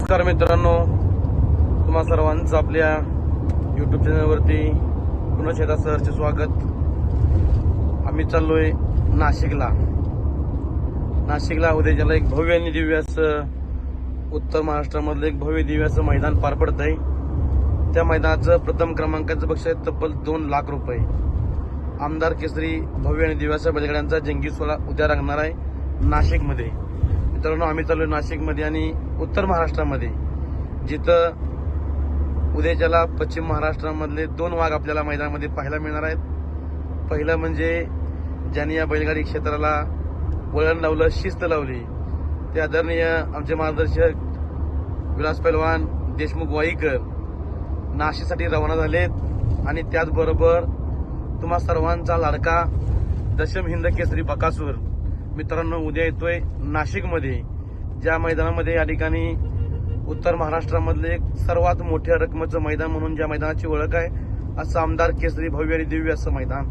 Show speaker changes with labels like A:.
A: नमस्कार मित्रांनो तुम्हा सर्वांचं आपल्या युट्यूब चॅनलवरती पुन्हा शेता सरचे स्वागत. आम्ही चाललोय नाशिकला. नाशिकला उद्या ज्याला एक भव्य आणि दिव्य असं उत्तर महाराष्ट्रामधलं एक भव्य दिव्य असं मैदान पार पडत आहे त्या मैदानाचं प्रथम क्रमांकाचं बक्षीस आहे तब्बल दोन लाख रुपये. आमदार केसरी भव्य आणि दिव्याच्या बलगड्यांचा बैलगाड्यांचा जंगी सोहळा उद्या रंगणार आहे नाशिकमध्ये. मित्रांनो आम्ही चाललो नाशिकमध्ये आणि उत्तर महाराष्ट्रामध्ये. जिथं उद्याच्याला पश्चिम महाराष्ट्रामधले दोन वाघ आपल्याला मैदानामध्ये पाहायला मिळणार आहेत. पहिलं म्हणजे ज्यांनी या बैलगाडी क्षेत्राला वळण लावलं शिस्त लावली ते आदरणीय आमचे मार्गदर्शक विलास पैलवान देशमुख वाईकर नाशिकसाठी रवाना झालेत. आणि त्याचबरोबर तुम्हा सर्वांचा लाडका दशम हिंद केसरी बकासूर. मित्रांनो उद्या येतोय नाशिकमध्ये ज्या मैदानामध्ये या ठिकाणी उत्तर महाराष्ट्रामधले एक सर्वात मोठ्या रकमेचं मैदान म्हणून ज्या मैदानाची ओळख आहे असं आमदार केसरी भव्य आणि दिव्य असं मैदान.